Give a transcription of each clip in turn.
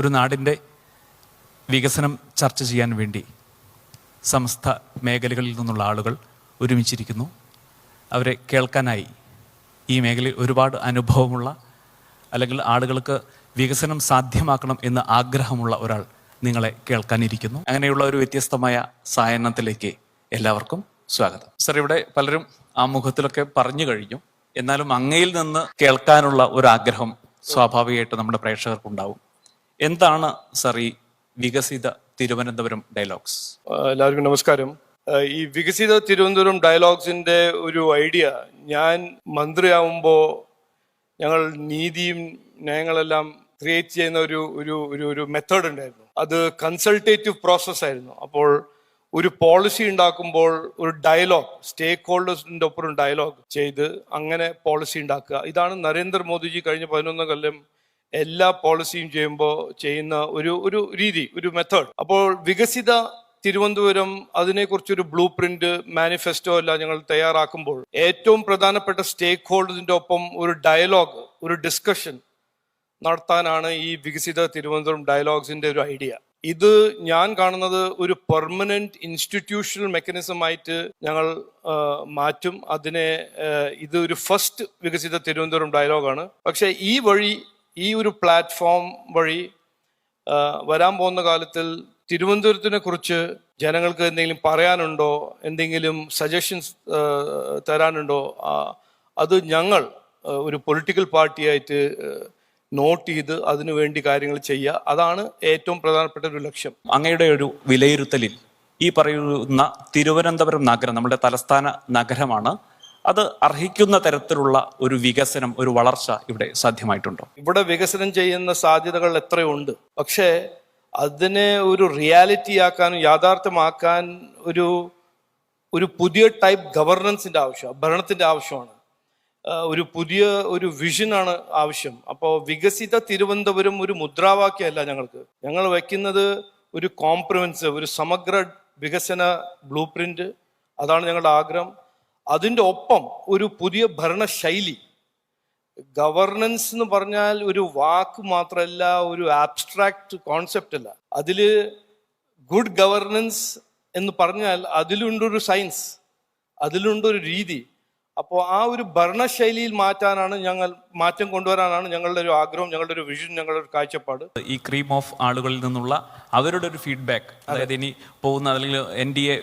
ഒരു നാടിന്റെ വികസനം ചർച്ച ചെയ്യാൻ വേണ്ടി സമസ്ത മേഖലകളിൽ നിന്നുള്ള ആളുകൾ ഒരുമിച്ചിരിക്കുന്നു. അവരെ കേൾക്കാനായി ഈ മേഖലയിൽ ഒരുപാട് അനുഭവമുള്ള അല്ലെങ്കിൽ ആളുകൾക്ക് വികസനം സാധ്യമാക്കണം എന്ന് ആഗ്രഹമുള്ള ഒരാൾ നിങ്ങളെ കേൾക്കാനിരിക്കുന്നു. അങ്ങനെയുള്ള ഒരു വ്യത്യസ്തമായ സായനത്തിലേക്ക് എല്ലാവർക്കും സ്വാഗതം. സർ ഇവിടെ പലരും ആമുഖത്തിലൊക്കെ പറഞ്ഞു കഴിഞ്ഞു. എന്നാലും അങ്ങയിൽ നിന്ന് കേൾക്കാനുള്ള ഒരു ആഗ്രഹം സ്വാഭാവികമായിട്ട് നമ്മുടെ പ്രേക്ഷകർക്കുണ്ടാവും. എന്താണ് സർ ഈ വികസിത തിരുവനന്തപുരം ഡയലോഗ്സ് എല്ലാവർക്കും നമസ്കാരം. ഈ വികസിത തിരുവനന്തപുരം ഡയലോഗ്സിന്റെ ഒരു ഐഡിയ ഞാൻ മന്ത്രിയാവുമ്പോൾ ഞങ്ങൾ നീതിയും നയങ്ങളെല്ലാം ക്രിയേറ്റ് ചെയ്യുന്ന ഒരു ഒരു ഒരു ഒരു മെത്തേഡ് ഉണ്ടായിരുന്നു. അത് കൺസൾട്ടേറ്റീവ് പ്രോസസ് ആയിരുന്നു. അപ്പോൾ ഒരു പോളിസി ഉണ്ടാക്കുമ്പോൾ ഒരു ഡയലോഗ് സ്റ്റേക്ക് ഹോൾഡേഴ്സിന്റെ ഒപ്പം ഡയലോഗ് ചെയ്ത് അങ്ങനെ പോളിസി ഉണ്ടാക്കുക. ഇതാണ് നരേന്ദ്രമോദിജി കഴിഞ്ഞ പതിനൊന്ന് കൊല്ലം എല്ലാ പോളിസിയും ചെയ്യുമ്പോൾ ചെയ്യുന്ന ഒരു ഒരു രീതി ഒരു മെത്തേഡ് അപ്പോൾ വികസിത തിരുവനന്തപുരം അതിനെക്കുറിച്ചൊരു ബ്ലൂ പ്രിന്റ് മാനിഫെസ്റ്റോ എല്ലാം ഞങ്ങൾ തയ്യാറാക്കുമ്പോൾ ഏറ്റവും പ്രധാനപ്പെട്ട സ്റ്റേക്ക് ഹോൾഡേഴ്സിന്റെ ഒപ്പം ഒരു ഡയലോഗ് ഒരു ഡിസ്കഷൻ നടത്താനാണ് ഈ വികസിത തിരുവനന്തപുരം ഡയലോഗ്സിന്റെ ഒരു ഐഡിയ ഇത് ഞാൻ കാണുന്നത് ഒരു പെർമനന്റ് ഇൻസ്റ്റിറ്റ്യൂഷണൽ മെക്കാനിസം ആയിട്ട് ഞങ്ങൾ മാറ്റും. അതിനെ ഇത് ഒരു ഫസ്റ്റ് വികസിത തിരുവനന്തപുരം ഡയലോഗാണ് പക്ഷേ ഈ വഴി ഈ ഒരു പ്ലാറ്റ്ഫോം വഴി വരാൻ പോകുന്ന കാലത്തിൽ തിരുവനന്തപുരത്തിനെ കുറിച്ച് ജനങ്ങൾക്ക് എന്തെങ്കിലും പറയാനുണ്ടോ? എന്തെങ്കിലും സജഷൻസ് തരാനുണ്ടോ? അത് ഞങ്ങൾ ഒരു പൊളിറ്റിക്കൽ പാർട്ടിയായിട്ട് നോട്ട് ചെയ്ത് അതിനു വേണ്ടി കാര്യങ്ങൾ ചെയ്യുക. അതാണ് ഏറ്റവും പ്രധാനപ്പെട്ട ഒരു ലക്ഷ്യം. അങ്ങയുടെ ഒരു വിലയിരുത്തലിൽ ഈ പറയുന്ന തിരുവനന്തപുരം നഗരം നമ്മുടെ തലസ്ഥാന നഗരമാണ്. അത് അർഹിക്കുന്ന തരത്തിലുള്ള ഒരു വികസനം ഒരു വളർച്ച ഇവിടെ സാധ്യമായിട്ടുണ്ടോ? ഇവിടെ വികസനം ചെയ്യുന്ന സാധ്യതകൾ എത്രയുണ്ട്? പക്ഷേ അതിനെ ഒരു റിയാലിറ്റി ആക്കാനും യാഥാർത്ഥ്യമാക്കാൻ ഒരു ഒരു പുതിയ ടൈപ്പ് ഗവർണൻസിന്റെ ആവശ്യം ഭരണത്തിന്റെ ആവശ്യമാണ്. ഒരു പുതിയ ഒരു വിഷനാണ് ആവശ്യം. അപ്പോൾ വികസിത തിരുവനന്തപുരം ഒരു മുദ്രാവാക്യമല്ല ഞങ്ങൾക്ക്. ഞങ്ങൾ വയ്ക്കുന്നത് ഒരു കോംപ്രമൻസ് ഒരു സമഗ്ര വികസന ബ്ലൂ അതാണ് ഞങ്ങളുടെ ആഗ്രഹം. അതിന്റെ ഒപ്പം ഒരു പുതിയ ഭരണശൈലി. ഗവർണൻസ് എന്ന് പറഞ്ഞാൽ ഒരു വാക്ക് മാത്രമല്ല ഒരു ആബ്സ്ട്രാക്ട് കോൺസെപ്റ്റ് അല്ല. അതിൽ ഗുഡ് ഗവർണൻസ് എന്ന് പറഞ്ഞാൽ അതിലുണ്ടൊരു സയൻസ് അതിലുണ്ടൊരു രീതി. അപ്പോൾ ആ ഒരു ഭരണശൈലിയിൽ മാറ്റാനാണ് ഞങ്ങൾ മാറ്റം കൊണ്ടുവരാനാണ് ഞങ്ങളുടെ ഒരു ആഗ്രഹം ഞങ്ങളുടെ ഒരു വിഷൻ ഞങ്ങളുടെ ഒരു കാഴ്ചപ്പാട്. ഈ ക്രീം ഓഫ് ആളുകളിൽ നിന്നുള്ള അവരുടെ ഒരു ഫീഡ്ബാക്ക് അതായത് ഇനി പോകുന്ന അല്ലെങ്കിൽ എൻ ഡി എ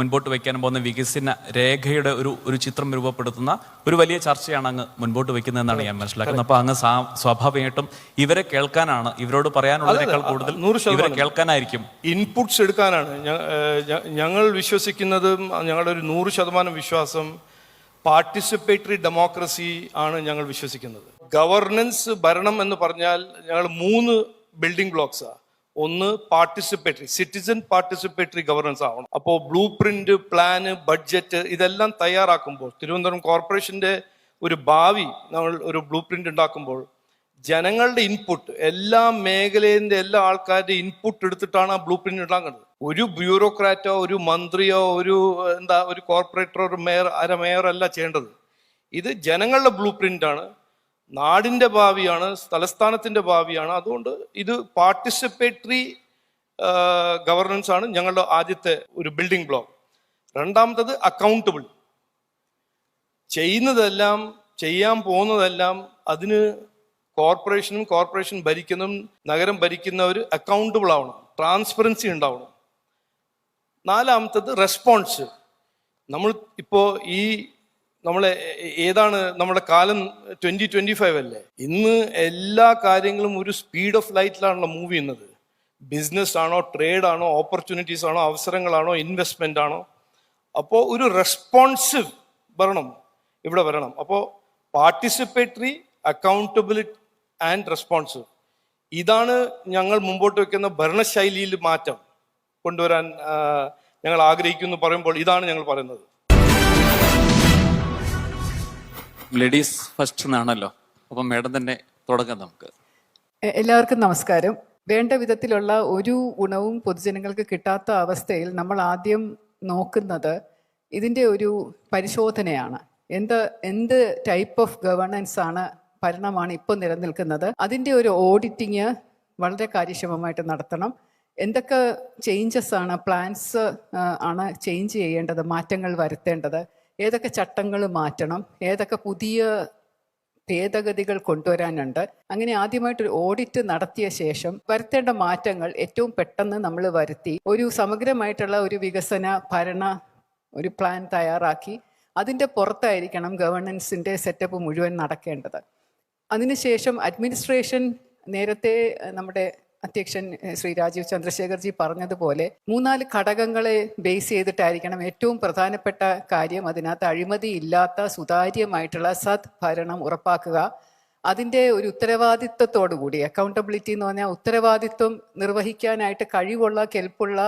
മുൻപോട്ട് വയ്ക്കാൻ പോകുന്ന വികസന രേഖയുടെ ഒരു ഒരു ചിത്രം രൂപപ്പെടുത്തുന്ന ഒരു വലിയ ചർച്ചയാണ് അങ്ങ് മുൻപോട്ട് വെക്കുന്നതെന്നാണ് ഞാൻ മനസ്സിലാക്കുന്നത്. അപ്പൊ അങ്ങ് സ്വാഭാവികമായിട്ടും ഇവരെ കേൾക്കാനാണ് ഇവരോട് പറയാനുള്ളതിനേക്കാൾ കൂടുതൽ ഇവരെ കേൾക്കാനായിരിക്കും. ഇൻപുട്സ് എടുക്കാനാണ്. ഞങ്ങൾ വിശ്വസിക്കുന്നതും ഞങ്ങളുടെ ഒരു നൂറ് ശതമാനം വിശ്വാസം പാർട്ടിസിപ്പേറ്ററി ഡെമോക്രസി ആണ് ഞങ്ങൾ വിശ്വസിക്കുന്നത്. ഗവർണൻസ് ഭരണം എന്ന് പറഞ്ഞാൽ ഞങ്ങൾ മൂന്ന് ബിൽഡിംഗ് ബ്ലോക്സാണ് ഒന്ന് പാർട്ടിസിപ്പേറ്ററി സിറ്റിസൺ പാർട്ടിസിപ്പേറ്ററി ഗവർണൻസ് ആവണം. അപ്പോൾ ബ്ലൂ പ്രിന്റ് പ്ലാന് ബഡ്ജറ്റ് ഇതെല്ലാം തയ്യാറാക്കുമ്പോൾ തിരുവനന്തപുരം കോർപ്പറേഷന്റെ ഒരു ഭാവി നമ്മൾ ഒരു ബ്ലൂ പ്രിന്റ് ഉണ്ടാക്കുമ്പോൾ ജനങ്ങളുടെ ഇൻപുട്ട് എല്ലാ മേഖലയിന്റെ എല്ലാ ആൾക്കാരുടെ ഇൻപുട്ട് എടുത്തിട്ടാണ് ആ ബ്ലൂ പ്രിന്റ് ഉണ്ടാക്കുന്നത്. ഒരു ബ്യൂറോക്രാറ്റോ ഒരു മന്ത്രിയോ ഒരു എന്താ ഒരു കോർപ്പറേറ്ററോ ഒരു മേയർ അര മേയറല്ല അല്ല ചെയ്യേണ്ടത്. ഇത് ജനങ്ങളുടെ ബ്ലൂ ആണ് നാടിന്റെ ഭാവിയാണ് തലസ്ഥാനത്തിന്റെ ഭാവിയാണ്. അതുകൊണ്ട് ഇത് പാർട്ടിസിപ്പേറ്ററി ഗവർണൻസ് ആണ് ഞങ്ങളുടെ ആദ്യത്തെ ഒരു ബിൽഡിംഗ് ബ്ലോക്ക്. രണ്ടാമത്തത് അക്കൗണ്ടബിൾ. ചെയ്യുന്നതെല്ലാം ചെയ്യാൻ പോകുന്നതെല്ലാം അതിന് കോർപ്പറേഷനും കോർപ്പറേഷൻ ഭരിക്കുന്നതും നഗരം ഭരിക്കുന്നവർ അക്കൗണ്ടബിൾ ആവണം. ട്രാൻസ്പെറൻസി ഉണ്ടാവണം. നാലാമത്തത് റെസ്പോൺസ് നമ്മൾ ഇപ്പോൾ ഈ നമ്മളെ ഏതാണ് നമ്മുടെ കാലം ട്വന്റി ട്വന്റി ഫൈവ് അല്ലേ? ഇന്ന് എല്ലാ കാര്യങ്ങളും ഒരു സ്പീഡ് ഓഫ് ലൈറ്റിലാണല്ലോ മൂവ് ചെയ്യുന്നത്. ബിസിനസ് ആണോ ട്രേഡ് ആണോ ഓപ്പർച്യൂണിറ്റീസ് ആണോ അവസരങ്ങളാണോ ഇൻവെസ്റ്റ്മെന്റ് ആണോ? അപ്പോൾ ഒരു റെസ്പോൺസീവ് വരണം ഇവിടെ വരണം. അപ്പോൾ പാർട്ടിസിപ്പേറ്ററി അക്കൗണ്ടബിലിറ്റി ആൻഡ് റെസ്പോൺസീവ് ഇതാണ് ഞങ്ങൾ മുമ്പോട്ട് വെക്കുന്ന ഭരണശൈലിയിൽ മാറ്റം. കൊണ്ടുവരാൻ ഞങ്ങൾ ആഗ്രഹിക്കുന്നു പറയുമ്പോൾ ഇതാണ് ഞങ്ങൾ പറയുന്നത്. ലേഡീസ് ഫസ്റ്റ് എന്നാണല്ലോ അപ്പം മേഡം തന്നെ തുടങ്ങാം നമുക്ക്. എല്ലാവർക്കും നമസ്കാരം. വേണ്ട വിധത്തിലുള്ള ഒരു ഗുണവും പൊതുജനങ്ങൾക്ക് കിട്ടാത്ത അവസ്ഥയിൽ നമ്മൾ ആദ്യം നോക്കുന്നത് ഇതിന്റെ ഒരു പരിശോധനയാണ്. എന്ത് എന്ത് ടൈപ്പ് ഓഫ് ഗവേണൻസ് ആണ് ഭരണമാണ് ഇപ്പോൾ നിലനിൽക്കുന്നത്? അതിന്റെ ഒരു ഓഡിറ്റിങ് വളരെ കാര്യക്ഷമമായിട്ട് നടത്തണം. എന്തൊക്കെ ചേഞ്ചസ് ആണ് പ്ലാൻസ് ആണ് ചേഞ്ച് ചെയ്യേണ്ടത് മാറ്റങ്ങൾ വരുത്തേണ്ടത്? ഏതൊക്കെ ചട്ടങ്ങൾ മാറ്റണം? ഏതൊക്കെ പുതിയ ഭേദഗതികൾ കൊണ്ടുവരാനുണ്ട്? അങ്ങനെ ആദ്യമായിട്ട് ഒരു ഓഡിറ്റ് നടത്തിയ ശേഷം വരുത്തേണ്ട മാറ്റങ്ങൾ ഏറ്റവും പെട്ടെന്ന് നമ്മൾ വരുത്തി ഒരു സമഗ്രമായിട്ടുള്ള ഒരു വികസന ഭരണ ഒരു പ്ലാൻ തയ്യാറാക്കി അതിന്റെ പുറത്തായിരിക്കണം ഗവർണൻസിന്റെ സെറ്റപ്പ് മുഴുവൻ നടക്കേണ്ടത്. അതിനുശേഷം അഡ്മിനിസ്ട്രേഷൻ നേരത്തെ നമ്മുടെ അധ്യക്ഷൻ ശ്രീ രാജീവ് ചന്ദ്രശേഖർജി പറഞ്ഞതുപോലെ മൂന്നാൽ ഘടകങ്ങളെ ബേസ് ചെയ്തിട്ടായിരിക്കണം ഏറ്റവും പ്രധാനപ്പെട്ട കാര്യം. അതിനകത്ത് അഴിമതി ഇല്ലാത്ത സുതാര്യമായിട്ടുള്ള സത് ഭരണം ഉറപ്പാക്കുക. അതിന്റെ ഒരു ഉത്തരവാദിത്വത്തോടു കൂടി അക്കൗണ്ടബിലിറ്റി എന്ന് പറഞ്ഞാൽ ഉത്തരവാദിത്വം നിർവഹിക്കാനായിട്ട് കഴിവുള്ള കെൽപ്പുള്ള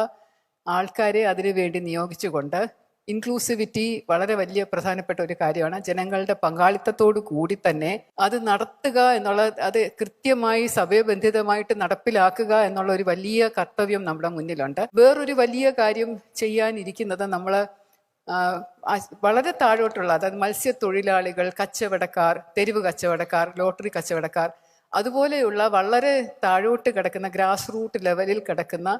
ആൾക്കാരെ അതിനു വേണ്ടി നിയോഗിച്ചുകൊണ്ട് ഇൻക്ലൂസിവിറ്റി വളരെ വലിയ പ്രധാനപ്പെട്ട ഒരു കാര്യമാണ്. ജനങ്ങളുടെ പങ്കാളിത്തത്തോടു കൂടി തന്നെ അത് നടത്തുക എന്നുള്ള അത് കൃത്യമായി സമയബന്ധിതമായിട്ട് നടപ്പിലാക്കുക എന്നുള്ള ഒരു വലിയ കർത്തവ്യം നമ്മുടെ മുന്നിലുണ്ട്. വേറൊരു വലിയ കാര്യം ചെയ്യാനിരിക്കുന്നത് നമ്മൾ വളരെ താഴോട്ടുള്ള അതായത് മത്സ്യത്തൊഴിലാളികൾ കച്ചവടക്കാർ തെരുവ് കച്ചവടക്കാർ ലോട്ടറി കച്ചവടക്കാർ അതുപോലെയുള്ള വളരെ താഴോട്ട് കിടക്കുന്ന ഗ്രാസ് റൂട്ട് ലെവലിൽ കിടക്കുന്ന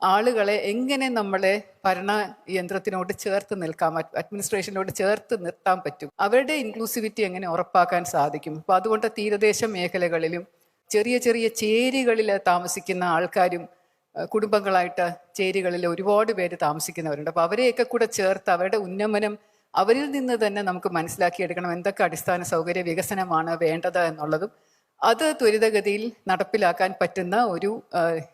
ആളുകളെ എങ്ങനെ നമ്മളെ ഭരണ യന്ത്രത്തിനോട് ചേർത്ത് നിൽക്കാം അഡ്മിനിസ്ട്രേഷനോട് ചേർത്ത് നിർത്താൻ പറ്റും? അവരുടെ ഇൻക്ലൂസിവിറ്റി എങ്ങനെ ഉറപ്പാക്കാൻ സാധിക്കും? അപ്പൊ അതുകൊണ്ട് തീരദേശ മേഖലകളിലും ചെറിയ ചെറിയ ചേരികളിൽ താമസിക്കുന്ന ആൾക്കാരും കുടുംബങ്ങളായിട്ട് ചേരികളിൽ ഒരുപാട് പേര് താമസിക്കുന്നവരുണ്ട്. അപ്പോൾ അവരെയൊക്കെ കൂടെ ചേർത്ത് അവരുടെ ഉന്നമനം അവരിൽ നിന്ന് തന്നെ നമുക്ക് മനസ്സിലാക്കിയെടുക്കണം. എന്തൊക്കെ അടിസ്ഥാന സൗകര്യ വികസനമാണ് വേണ്ടത് എന്നുള്ളതും അത് ത്വരിതഗതിയിൽ നടപ്പിലാക്കാൻ പറ്റുന്ന ഒരു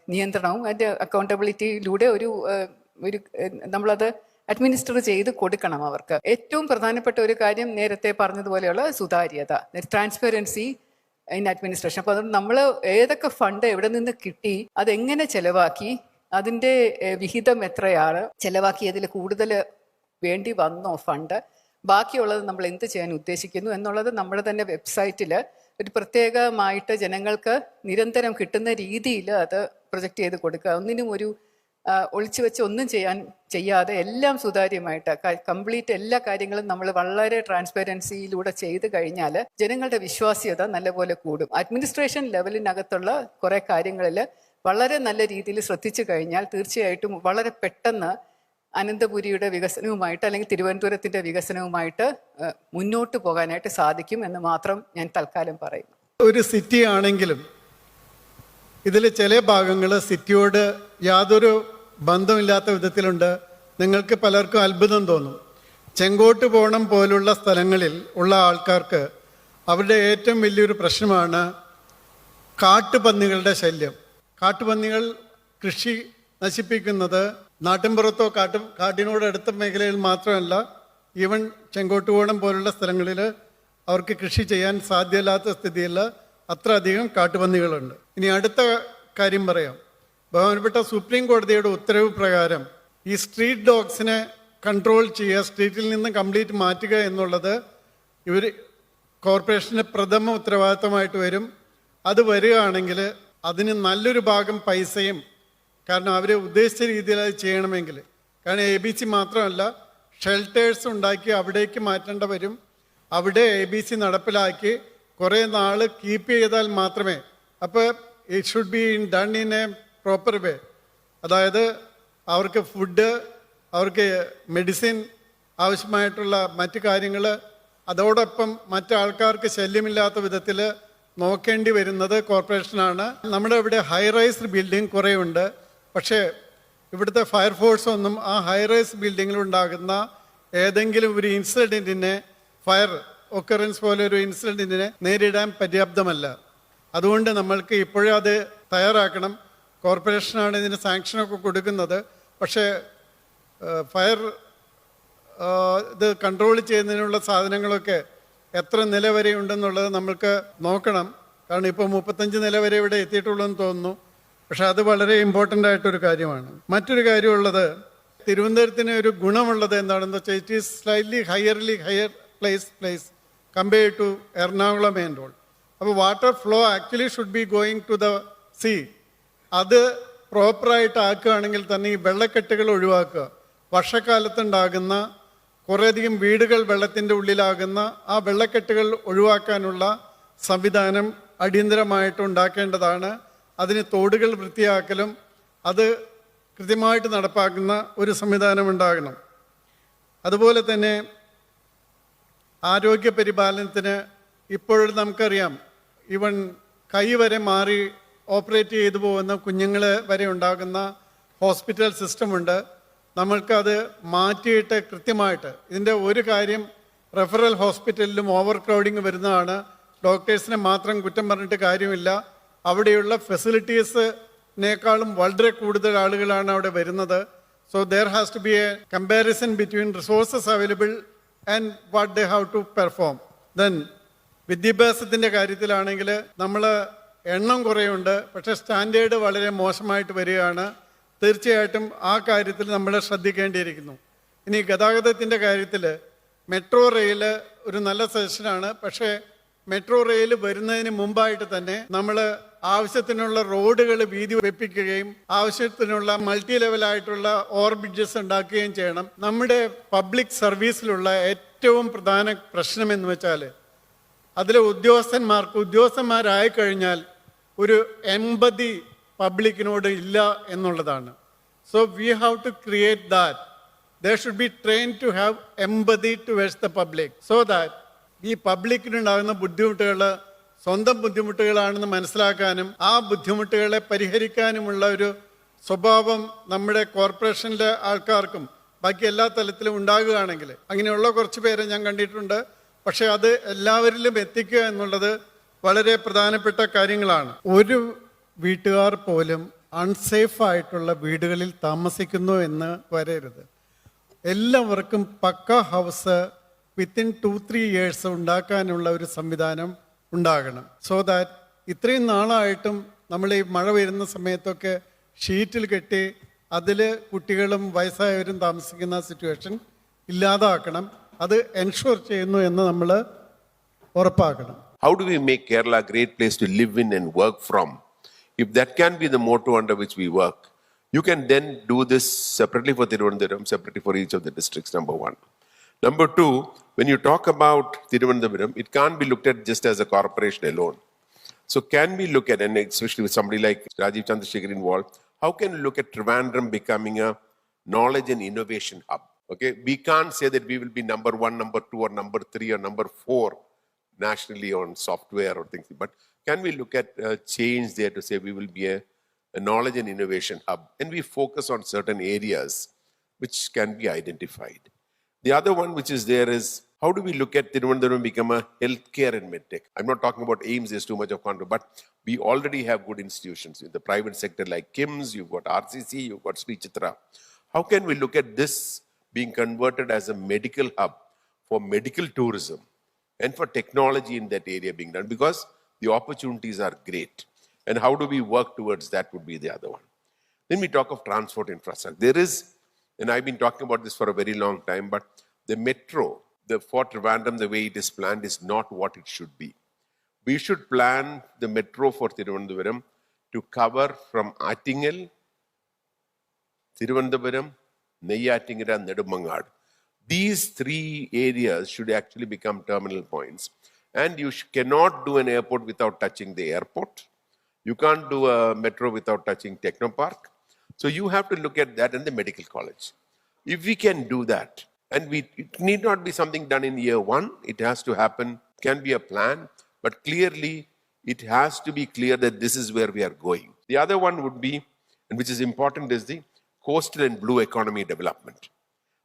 നിയന്ത്രണവും അതിന്റെ അക്കൗണ്ടബിലിറ്റിയിലൂടെ ഒരു ഒരു നമ്മളത് അഡ്മിനിസ്റ്റർ ചെയ്ത് കൊടുക്കണം അവർക്ക്. ഏറ്റവും പ്രധാനപ്പെട്ട ഒരു കാര്യം നേരത്തെ പറഞ്ഞതുപോലെയുള്ള സുതാര്യത ട്രാൻസ്പെറൻസി ഇൻ അഡ്മിനിസ്ട്രേഷൻ അപ്പോൾ അതുകൊണ്ട് നമ്മൾ ഏതൊക്കെ ഫണ്ട് എവിടെ നിന്ന് കിട്ടി അതെങ്ങനെ ചെലവാക്കി അതിന്റെ വിഹിതം എത്രയാണ് ചെലവാക്കിയതിൽ കൂടുതൽ വേണ്ടി വന്നോ ഫണ്ട് ബാക്കിയുള്ളത് നമ്മൾ എന്ത് ചെയ്യാൻ ഉദ്ദേശിക്കുന്നു എന്നുള്ളത് നമ്മുടെ തന്നെ വെബ്സൈറ്റിൽ ഒരു പ്രത്യേകമായിട്ട് ജനങ്ങൾക്ക് നിരന്തരം കിട്ടുന്ന രീതിയിൽ അത് പ്രൊജക്റ്റ് ചെയ്ത് കൊടുക്കുക. ഒന്നിനും ഒരു ഒളിച്ചു വെച്ച് ഒന്നും ചെയ്യാൻ ചെയ്യാതെ എല്ലാം സുതാര്യമായിട്ട് കംപ്ലീറ്റ് എല്ലാ കാര്യങ്ങളും നമ്മൾ വളരെ ട്രാൻസ്പെറൻസിയിലൂടെ ചെയ്ത് കഴിഞ്ഞാൽ ജനങ്ങളുടെ വിശ്വാസ്യത നല്ലപോലെ കൂടും. അഡ്മിനിസ്ട്രേഷൻ ലെവലിനകത്തുള്ള കുറേ കാര്യങ്ങളിൽ വളരെ നല്ല രീതിയിൽ ശ്രദ്ധിച്ചു കഴിഞ്ഞാൽ തീർച്ചയായിട്ടും വളരെ പെട്ടെന്ന് അനന്തപുരിയുടെ വികസനവുമായിട്ട് അല്ലെങ്കിൽ തിരുവനന്തപുരത്തിന്റെ വികസനവുമായിട്ട് മുന്നോട്ട് പോകാനായിട്ട് സാധിക്കും എന്ന് മാത്രം ഞാൻ തൽക്കാലം പറയുന്നു. ഒരു സിറ്റി ആണെങ്കിലും ഇതിൽ ചില ഭാഗങ്ങൾ സിറ്റിയോട് യാതൊരു ബന്ധമില്ലാത്ത വിധത്തിലുണ്ട്. നിങ്ങൾക്ക് പലർക്കും അത്ഭുതം തോന്നും. ചെങ്കോട്ട് പോണം പോലുള്ള സ്ഥലങ്ങളിൽ ഉള്ള ആൾക്കാർക്ക് അവരുടെ ഏറ്റവും വലിയൊരു പ്രശ്നമാണ് കാട്ടുപന്നികളുടെ ശല്യം. കാട്ടുപന്നികൾ കൃഷി നശിപ്പിക്കുന്നത് നാട്ടിൻപുറത്തോ കാട്ട് കാട്ടിനോട് അടുത്ത മേഖലയിൽ മാത്രമല്ല ഈവൻ ചെങ്കോട്ടുകോണം പോലുള്ള സ്ഥലങ്ങളിൽ അവർക്ക് കൃഷി ചെയ്യാൻ സാധ്യമല്ലാത്ത സ്ഥിതിയിൽ അത്ര അധികം കാട്ടുപന്നികളുണ്ട്. ഇനി അടുത്ത കാര്യം പറയാം. ബഹുമാനപ്പെട്ട സുപ്രീം കോടതിയുടെ ഉത്തരവ് പ്രകാരം ഈ സ്ട്രീറ്റ് ഡോഗ്സിനെ കൺട്രോൾ ചെയ്യുക സ്ട്രീറ്റിൽ നിന്ന് കംപ്ലീറ്റ് മാറ്റുക എന്നുള്ളത് ഇവർ കോർപ്പറേഷന്റെ പ്രഥമ ഉത്തരവാദിത്തമായിട്ട് വരും. അത് വരികയാണെങ്കിൽ അതിന് നല്ലൊരു ഭാഗം പൈസയും കാരണം അവർ ഉദ്ദേശിച്ച രീതിയിൽ അത് ചെയ്യണമെങ്കിൽ. കാരണം എ ബി സി മാത്രമല്ല ഷെൽട്ടേഴ്സ് ഉണ്ടാക്കി അവിടേക്ക് മാറ്റേണ്ട വരും അവിടെ എ ബി സി നടപ്പിലാക്കി കുറേ നാൾ കീപ്പ് ചെയ്താൽ മാത്രമേ. അപ്പോൾ it should be in done in a proper way അതായത് അവർക്ക് ഫുഡ് അവർക്ക് മെഡിസിൻ ആവശ്യമായിട്ടുള്ള മറ്റ് കാര്യങ്ങൾ അതോടൊപ്പം മറ്റാൾക്കാർക്ക് ശല്യമില്ലാത്ത വിധത്തിൽ നോക്കേണ്ടി വരുന്നത് കോർപ്പറേഷനാണ് നമ്മുടെ ഇവിടെ ഹൈ റൈസ് ബിൽഡിംഗ് കുറേ ഉണ്ട്. പക്ഷേ ഇവിടുത്തെ ഫയർഫോഴ്സ് ഒന്നും ആ ഹൈറൈസ് ബിൽഡിങ്ങിൽ ഉണ്ടാകുന്ന ഏതെങ്കിലും ഒരു ഇൻസിഡന്റിനെ ഫയർ ഒക്കറൻസ് പോലെ ഒരു ഇൻസിഡന്റിനെ നേരിടാൻ പര്യാപ്തമല്ല. അതുകൊണ്ട് നമ്മൾക്ക് ഇപ്പോഴും അത് തയ്യാറാക്കണം. കോർപ്പറേഷനാണ് ഇതിന് സാങ്ഷനൊക്കെ കൊടുക്കുന്നത്. പക്ഷേ ഫയർ ഇത് കൺട്രോൾ ചെയ്യുന്നതിനുള്ള സാധനങ്ങളൊക്കെ എത്ര നില വരെ ഉണ്ടെന്നുള്ളത് നമ്മൾക്ക് നോക്കണം. കാരണം ഇപ്പോൾ മുപ്പത്തഞ്ച് നില വരെ ഇവിടെ എത്തിയിട്ടുള്ളൂ എന്ന് തോന്നുന്നു. പക്ഷെ അത് വളരെ ഇമ്പോർട്ടന്റ് ആയിട്ടൊരു കാര്യമാണ്. മറ്റൊരു കാര്യമുള്ളത് തിരുവനന്തപുരത്തിന് ഒരു ഗുണമുള്ളത് എന്താണെന്ന് വെച്ചാൽ it is slightly higherly higher place place compare to Ernakulam main road അപ്പോൾ water flow actually should be going to the sea അത് പ്രോപ്പറായിട്ട് ആക്കുകയാണെങ്കിൽ തന്നെ ഈ വെള്ളക്കെട്ടുകൾ ഒഴിവാക്കുക. വർഷക്കാലത്തുണ്ടാകുന്ന കുറേയധികം വീടുകൾ വെള്ളത്തിന്റെ ഉള്ളിലാകുന്ന ആ വെള്ളക്കെട്ടുകൾ ഒഴിവാക്കാനുള്ള സംവിധാനം അടിയന്തരമായിട്ട് ഉണ്ടാക്കേണ്ടതാണ്. അതിന് തോടുകൾ വൃത്തിയാക്കലും അത് കൃത്യമായിട്ട് നടപ്പാക്കുന്ന ഒരു സംവിധാനം ഉണ്ടാകണം. അതുപോലെ തന്നെ ആരോഗ്യ പരിപാലനത്തിന് ഇപ്പോഴും നമുക്കറിയാം ഇവൻ കൈ വരെ മാറി ഓപ്പറേറ്റ് ചെയ്തു പോകുന്ന കുഞ്ഞുങ്ങൾ വരെ ഉണ്ടാകുന്ന ഹോസ്പിറ്റൽ സിസ്റ്റമുണ്ട്. നമ്മൾക്കത് മാറ്റിയിട്ട് കൃത്യമായിട്ട് ഇതിന്റെ ഒരു കാര്യം റെഫറൽ ഹോസ്പിറ്റലിലും ഓവർ ക്രൗഡിങ് വരുന്നതാണ്. ഡോക്ടേഴ്സിനെ മാത്രം കുറ്റം പറഞ്ഞിട്ട് കാര്യമില്ല. അവിടെയുള്ള ഫെസിലിറ്റീസിനേക്കാളും വളരെ കൂടുതൽ ആളുകളാണ് അവിടെ വരുന്നത്. So there has to be a comparison between resources available and what they have to perform then വിദ്യാഭ്യാസത്തിന്റെ കാര്യത്തിലാണെങ്കിൽ നമ്മൾ എണ്ണം കുറേയുണ്ട്. പക്ഷേ സ്റ്റാൻഡേർഡ് വളരെ മോശമായിട്ട് വരികയാണ്. തീർച്ചയായിട്ടും ആ കാര്യത്തിൽ നമ്മൾ ശ്രദ്ധിക്കേണ്ടിയിരിക്കുന്നു. ഇനി ഗതാഗതത്തിന്റെ കാര്യത്തിൽ മെട്രോ റെയിൽ ഒരു നല്ല സജഷനാണ്. പക്ഷേ മെട്രോ റെയിൽ വരുന്നതിന് മുമ്പായിട്ട് തന്നെ നമ്മൾ ആവശ്യത്തിനുള്ള റോഡുകൾ വീതി വെപ്പിക്കുകയും ആവശ്യത്തിനുള്ള മൾട്ടി ലെവലായിട്ടുള്ള ഓർബിഡ്ജസ് ഉണ്ടാക്കുകയും ചെയ്യണം. നമ്മുടെ പബ്ലിക് സർവീസിലുള്ള ഏറ്റവും പ്രധാന പ്രശ്നം എന്ന് വെച്ചാൽ അതിലെ ഉദ്യോഗസ്ഥന്മാർക്ക് ഉദ്യോഗസ്ഥന്മാരായി കഴിഞ്ഞാൽ ഒരു എൺപതി പബ്ലിക്കിനോട് ഇല്ല എന്നുള്ളതാണ്. So we have to create that the should be train to have empathy towards the public so that ഈ പബ്ലിക്കിനുണ്ടാകുന്ന ബുദ്ധിമുട്ടുകൾ സ്വന്തം ബുദ്ധിമുട്ടുകളാണെന്ന് മനസ്സിലാക്കാനും ആ ബുദ്ധിമുട്ടുകളെ പരിഹരിക്കാനുമുള്ള ഒരു സ്വഭാവം നമ്മുടെ കോർപ്പറേഷനിലെ ആൾക്കാർക്കും ബാക്കി എല്ലാ തലത്തിലും ഉണ്ടാകുകയാണെങ്കിൽ അങ്ങനെയുള്ള കുറച്ച് പേരെ ഞാൻ കണ്ടിട്ടുണ്ട്. പക്ഷെ അത് എല്ലാവരിലും എത്തിക്കുക എന്നുള്ളത് വളരെ പ്രധാനപ്പെട്ട കാര്യങ്ങളാണ്. ഒരു വീട്ടുകാർ പോലും അൺസേഫ് ആയിട്ടുള്ള വീടുകളിൽ താമസിക്കുന്നു എന്ന് വരരുത്. എല്ലാവർക്കും pucca house within two three years ഉണ്ടാക്കാനുള്ള ഒരു സംവിധാനം ഉണ്ടാകണം സോ ദാറ്റ് ഇത്രയും നാളായിട്ടും നമ്മൾ ഈ മഴ വരുന്ന സമയത്തൊക്കെ ഷീറ്റിൽ കെട്ടി അതിൽ കുട്ടികളും വയസ്സായവരും താമസിക്കുന്ന സിറ്റുവേഷൻ ഇല്ലാതാക്കണം അത് എൻഷുർ ചെയ്യുന്നു എന്ന് നമ്മൾ ഉറപ്പാക്കണം do we make Kerala a great place to live in and work from? If that can be the motto under which we work, you can then do this separately for Tiruvanapuram, separately for each of the districts, number one. Number two, when you talk about Tiruvanapuram, it can't be looked at just as a corporation alone. So can we look at, and especially with somebody like Rajiv Chandrasekhar involved, how can we look at Trivandrum becoming a knowledge and innovation hub? Okay, we can't say that we will be number one, number two, or number three, or number four nationally on software or things. But can we look at uh, change there to say we will be a, a knowledge and innovation hub and we focus on certain areas which can be identified? The other one which is there is how do we look at Tiruvanapuram become a healthcare and medtech? I'm not talking about AIMS, there's too much of control, but we already have good institutions in the private sector like KIMS, you've got RCC, you've got Sri Chitra. How can we look at this being converted as a medical hub for medical tourism and for technology in that area being done? Because the opportunities are great. And how do we work towards that would be the other one. Then we talk of transport infrastructure. There is, and I've been talking about this for a very long time, but the metro, the Fort Trivandrum, the way it is planned, is not what it should be. We should plan the metro for Tiruvanapuram to cover from Attingal, Tiruvanapuram, Neyyatingara, Nedumangad. These three areas should actually become terminal points. And you cannot do an airport without touching the airport. You can't do a metro without touching Technopark. So you have to look at that in the medical college. If we can do that, and we it need not be something done in year one, it has to happen, can be a plan, but clearly it has to be clear that this is where we are going. The other one would be, and which is important, is the coastal and blue economy development.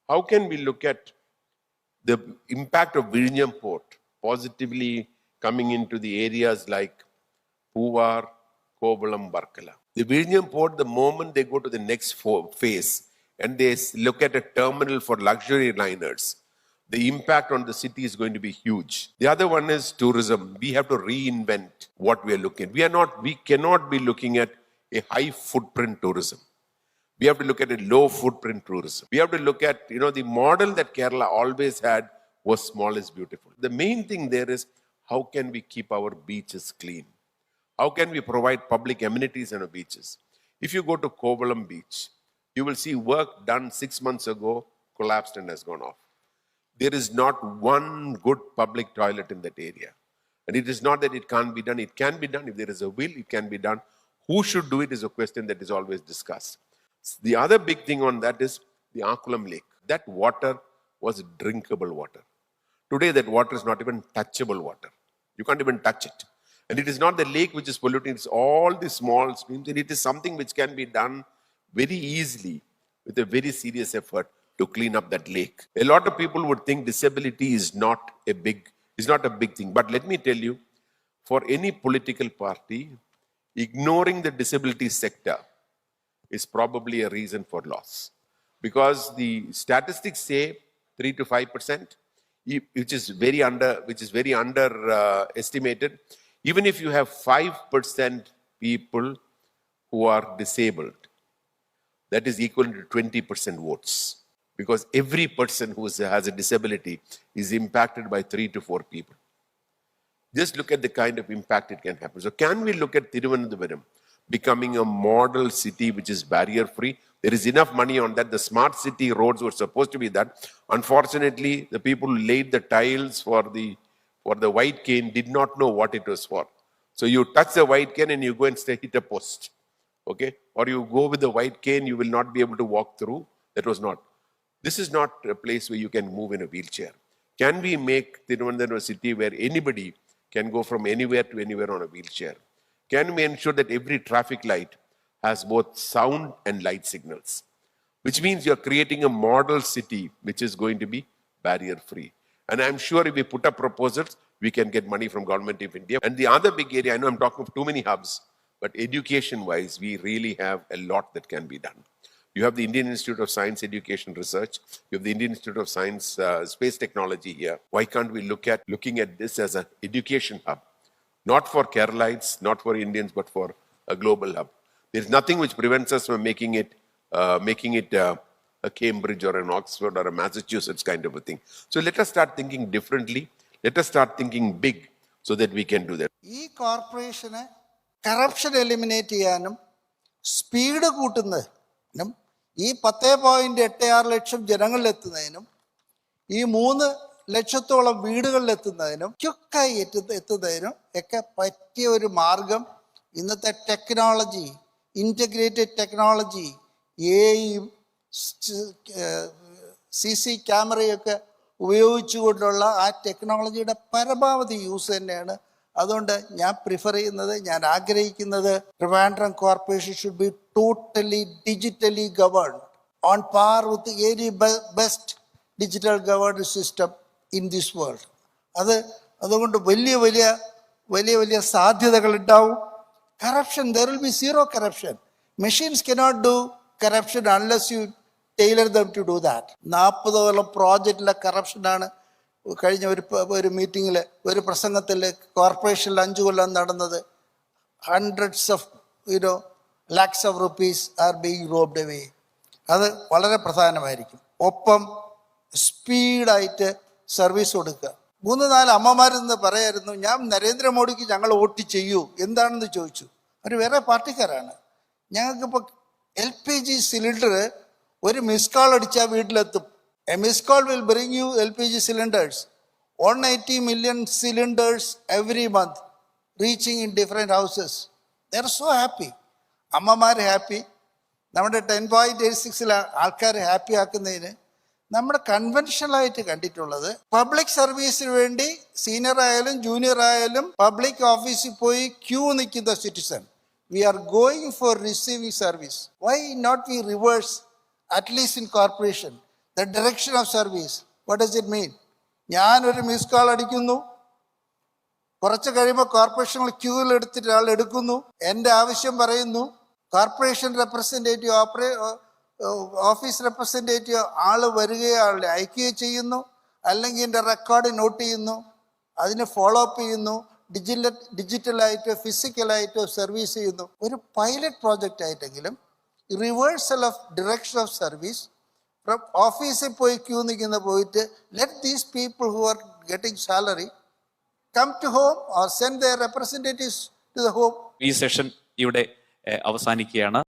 How can we look at the impact of Vizhinjam port positively coming into the areas like Puvar, Kovalam, Barkala. The Vizhinjam port, the moment they go to the next phase and they look at a terminal for luxury liners, the impact on the city is going to be huge. The other one is tourism. We have to reinvent what we are looking at. We are not, we cannot be looking at a high footprint tourism. We have to look at a low footprint tourism. We have to look at, you know, the model that Kerala always had was small is beautiful. The main thing there is how can we keep our beaches clean? How can we provide public amenities on beaches? If you go to Kovalam Beach, you will see work done six months ago collapsed and has gone off. There is not one good public toilet in that area. And it is not that it can't be done, it can be done. If there is a will, it can be done. Who should do it is a question that is always discussed. The other big thing on that is the Akulam Lake. That water was drinkable water. Today, that water is not even touchable water. You can't even touch it. And it is not the lake which is polluting, it's all the small streams, and it is something which can be done very easily with a very serious effort to clean up that lake. A lot of people would think disability is not a big is not a big thing. But let me tell you, for any political party, ignoring the disability sector is probably a reason for loss. Because the statistics say three to five percent, which is very under which is very under uh. Even if you have five percent people who are disabled, that is equal to 20% votes because every person who has a disability is impacted by three to four people. Just look at the kind of impact it can happen. So, can we look at Thiruvananthapuram becoming a model city which is barrier free? There is enough money on that. The smart city roads were supposed to be that. Unfortunately, the people who laid the tiles for the for the white cane did not know what it was for. So you touch the white cane and you go and hit a post. Okay? Or you go with the white cane, you will not be able to walk through. That was not. This is not a place where you can move in a wheelchair. Can we make Tiruvandhuram a city where anybody can go from anywhere to anywhere on a wheelchair? Can we ensure that every traffic light has both sound and light signals? Which means you're creating a model city which is going to be barrier free. And I'm sure if we put up proposals, we can get money from government of India. And the other big area, I know I'm talking of too many hubs, but education wise, we really have a lot that can be done. You have the Indian Institute of Science Education Research. You have the Indian Institute of Science uh, Space Technology here. Why can't we look at looking at this as an education hub, not for Keralites, not for Indians, but for a global hub? There's nothing which prevents us from making it uh, making it uh, a Cambridge or an Oxford or a Massachusetts kind of a thing. So let us start thinking differently. Let us start thinking big so that we can do that. ഈ കോർപ്പറേഷന് corruption eliminate ചെയ്യാനും speed കൂട്ടുന്നതിനും ഈ പത്ത് point എട്ട് ആറ് ലക്ഷം ജനങ്ങളിലെത്തുന്നതിനും ഈ മൂന്ന് ലക്ഷത്തോളം വീടുകളിലെത്തുന്നതിനും ഒക്കെ എത്തു എത്തുന്നതിനും ഒക്കെ പറ്റിയ ഒരു മാർഗം ഇന്നത്തെ ടെക്നോളജി ഇന്റഗ്രേറ്റഡ് ടെക്നോളജി എയും സി സി ക്യാമറയൊക്കെ ഉപയോഗിച്ചുകൊണ്ടുള്ള ആ ടെക്നോളജിയുടെ പരമാവധി യൂസ് തന്നെയാണ്. അതുകൊണ്ട് ഞാൻ പ്രിഫർ ചെയ്യുന്നത് ഞാൻ ആഗ്രഹിക്കുന്നത് Trivandrum corporation should be totally digitally governed on par with any best digital governed system in this world അത് അതുകൊണ്ട് വലിയ വലിയ വലിയ വലിയ സാധ്യതകൾ ഉണ്ടാവും. Corruption there will be zero corruption machines cannot do corruption unless you tailor them to do that നാൽപ്പതോളം പ്രോജക്റ്റിലെ കറപ്ഷനാണ് കഴിഞ്ഞ ഒരു ഒരു മീറ്റിങ്ങിൽ ഒരു പ്രസംഗത്തിൽ കോർപ്പറേഷനിൽ അഞ്ചു കൊല്ലം നടന്നത്. Hundreds of you know lakhs of rupees are being robbed away അത് വളരെ പ്രധാനമായിരിക്കും. ഒപ്പം സ്പീഡായിട്ട് സർവീസ് കൊടുക്കുക. മൂന്ന് നാല് അമ്മമാരെന്ന് പറയായിരുന്നു ഞാൻ നരേന്ദ്രമോദിക്ക് ഞങ്ങൾ വോട്ട് ചെയ്യൂ. എന്താണെന്ന് ചോദിച്ചു. അവർ വേറെ പാർട്ടിക്കാരാണ്. ഞങ്ങൾക്കിപ്പോൾ എൽ പി ജി സിലിണ്ടർ ഒരു മിസ് കോൾ അടിച്ചാൽ വീട്ടിലെത്തും. A miss call will bring you L P G cylinders one eighty million cylinders every month reaching in different houses there so happy അമ്മമാർ ഹാപ്പി നമ്മുടെ ടെൻ പോയിന്റ് എയ്റ്റ് സിക്സിൽ ആൾക്കാരെ happy ആക്കുന്നതിന് നമ്മുടെ കൺവെൻഷനായിട്ട് കണ്ടിട്ടുള്ളത് public സർവീസിന് വേണ്ടി സീനിയർ ആയാലും ജൂനിയർ ആയാലും പബ്ലിക് ഓഫീസിൽ പോയി ക്യൂ നിൽക്കുന്ന citizen we are going for receiving service why not we reverse at least in corporation the direction of service what does it mean ഞാനൊരു മിസ് കോൾ അടിക്കുന്നു. കുറച്ച് കഴിയുമ്പോൾ കോർപ്പറേഷനിൽ ക്യൂവിൽ എടുത്തിട്ട് ആൾ എടുക്കുന്നു. എന്റെ ആവശ്യം പറയുന്നു. കോർപ്പറേഷൻ റെപ്രസെന്റേറ്റീവ് ഓപ്പറേ ഓഫീസ് റെപ്രസെന്റേറ്റീവ് ആൾ വരികയോ ആളെ അയക്കുകയോ ചെയ്യുന്നു. അല്ലെങ്കിൽ എന്റെ റെക്കോർഡ് നോട്ട് ചെയ്യുന്നു. അതിന് ഫോളോ അപ്പ് ചെയ്യുന്നു. ഡിജിറ്റൽ ഡിജിറ്റലായിട്ടോ ഫിസിക്കലായിട്ടോ സർവീസ് ചെയ്യുന്നു. ഒരു pilot project ആയിട്ടെങ്കിലും reversal of direction of service from ഓഫീസിൽ പോയി ക്യൂ നിൽക്കുന്ന പോയിട്ട് let these people who are getting salary come to home or send their representatives to the home. ഈ സെഷൻ ഇവിടെ അവസാനിക്കുകയാണ്.